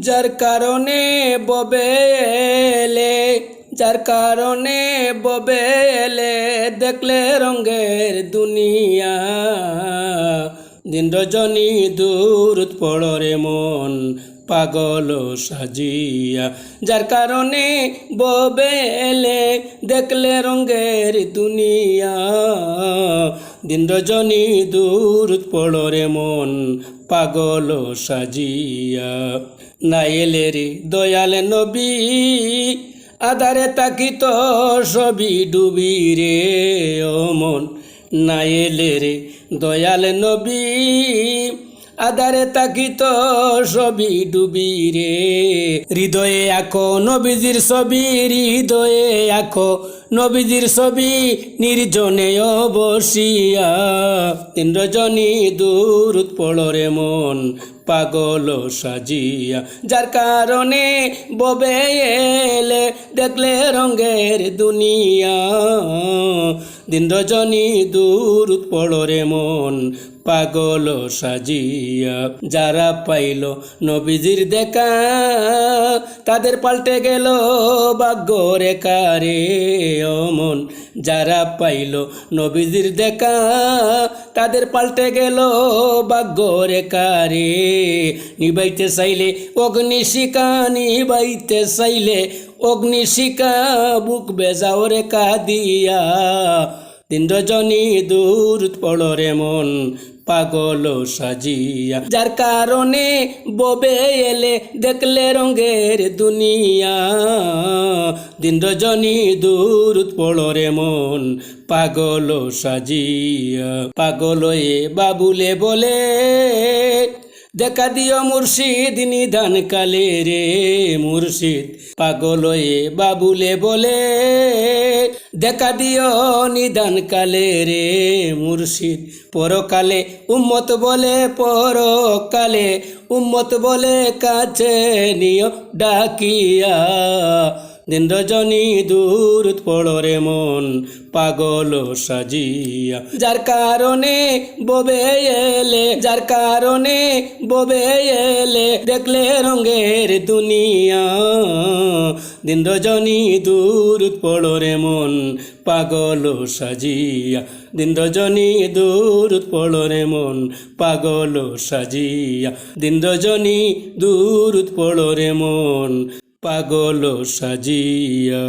যার কারণে ববে এলে যার কারণে ববে এলে দেখলে রঙের দুনিয়া। দিন রজনী দূর পড়রে মন, পাগল সাজিয়া। যার কারণে ববে এলে দেখলে রঙের দুনিয়া। দিন রজনী দূর পড়রে মন পাগল সাজিয়া। না এলে রে দয়াল নবী, আধারে তাকিত সবি ডুবি রে ও মন। না এলে রে দয়াল নবী আধারে তাকিত সবি ডুবি রে। হৃদয়ে আঁকো নবীজির ছবি, হৃদয়ে আঁকো নবীজির ছবি, নির্জনে বসিয়া ইন্দ্রজনী দূর পড়রে মন পাগল সাজিয়া, যার কারণে ববে এলে দেখলে রঙের দুনিয়া। দিন রজনী দূর পড়রে মন, পাগল সাজিয়া। যারা পাইল নবীজির দেখা, তাদের পাল্টে গেল ভাগ্য রেখারে অমন। যারা পাইল নবীজির দেখা, তাদের পাল্টে গেল ভাগ্য রেখারে নিবাইতে চাইলে অগ্নিশিকা নিবাইতে চাইলে অগ্নিশিকা বুক বেজাও রেখা দিয়া দিন রজনী দূর পড়রে মন পাগল সাজিয়া। যার কারণে ববে এলে দেখলে রঙের দুনিয়া। দিন রজনী দূর পড়রে মন পাগল সাজিয়া। পাগল এ বাবুলে বলে দেখা দিও মুর্শিদ নিধান কালে রে মুর্শিদ। পাগল বাবুলে বলে, দেখা দিও নিধান কালে রে মুর্শিদ। পরকালে উম্মত বলে, পরকালে উম্মত বলে, কাছে নিয় ডাকিয়া। দিন রজনী দূর পড়রে মন পাগল সাজিয়া। যার কারণে ববে এলে, যার কারণে ববে এলে দেখলে রঙের দুনিয়া। দিন রজনী দূর পড়রে মন পাগল সাজিয়া। দিন রজনী দূর পড়রে মন পাগল সাজিয়া। দিন রজনী দূর পড়রে মন পাগল সাজিয়া